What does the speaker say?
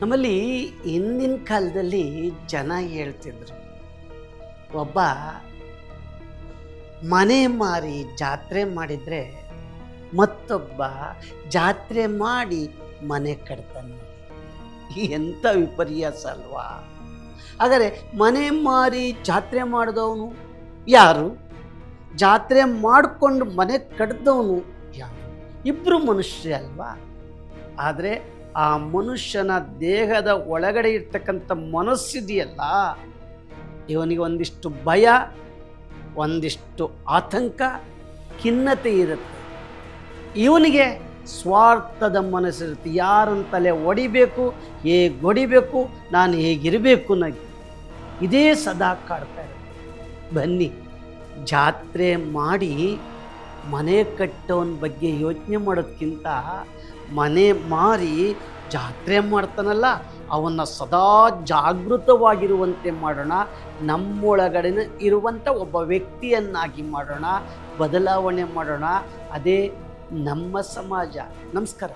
ನಮ್ಮಲ್ಲಿ ಹಿಂದಿನ ಕಾಲದಲ್ಲಿ ಜನ ಹೇಳ್ತಿದ್ರು. ಒಬ್ಬ ಮನೆ ಮಾರಿ ಜಾತ್ರೆ ಮಾಡಿದರೆ ಮತ್ತೊಬ್ಬ ಜಾತ್ರೆ ಮಾಡಿ ಮನೆ ಕಟ್ತಾನೆ. ಎಂಥ ವಿಪರ್ಯಾಸ ಅಲ್ವಾ? ಆದರೆ ಮನೆ ಮಾರಿ ಜಾತ್ರೆ ಮಾಡಿದವನು ಯಾರು? ಜಾತ್ರೆ ಮಾಡಿಕೊಂಡು ಮನೆ ಕಡ್ದವನು ಯಾರು? ಇಬ್ಬರು ಮನುಷ್ಯ ಅಲ್ವಾ? ಆದರೆ ಆ ಮನುಷ್ಯನ ದೇಹದ ಒಳಗಡೆ ಇರ್ತಕ್ಕಂಥ ಮನಸ್ಸಿದೆಯಲ್ಲ ಇವನಿಗೆ ಒಂದಿಷ್ಟು ಭಯ, ಒಂದಿಷ್ಟು ಆತಂಕ, ಖಿನ್ನತೆ ಇರುತ್ತೆ. ಇವನಿಗೆ ಸ್ವಾರ್ಥದ ಮನಸ್ಸಿರುತ್ತೆ. ಯಾರಂತಲೇ ಒಡಿಬೇಕು, ಹೇಗೆ ಹೊಡಿಬೇಕು, ನಾನು ಹೇಗಿರಬೇಕು ನನಗೆ ಇದೇ ಸದಾ ಕಾಡ್ತಾ ಇರುತ್ತೆ. ಬನ್ನಿ, ಜಾತ್ರೆ ಮಾಡಿ ಮನೆ ಕಟ್ಟೋನ ಬಗ್ಗೆ ಯೋಚನೆ ಮಾಡೋದಕ್ಕಿಂತ ಮನೆ ಮಾರಿ ಜಾತ್ರೆ ಮಾಡ್ತಾನಲ್ಲ, ಅವನ್ನ ಸದಾ ಜಾಗೃತವಾಗಿರುವಂತೆ ಮಾಡೋಣ ನಮ್ಮೊಳಗಡೆ ಇರುವಂಥ ಒಬ್ಬ ವ್ಯಕ್ತಿಯನ್ನಾಗಿ ಮಾಡೋಣ, ಬದಲಾವಣೆ ಮಾಡೋಣ. ಅದೇ ನಮ್ಮ ಸಮಾಜ. ನಮಸ್ಕಾರ.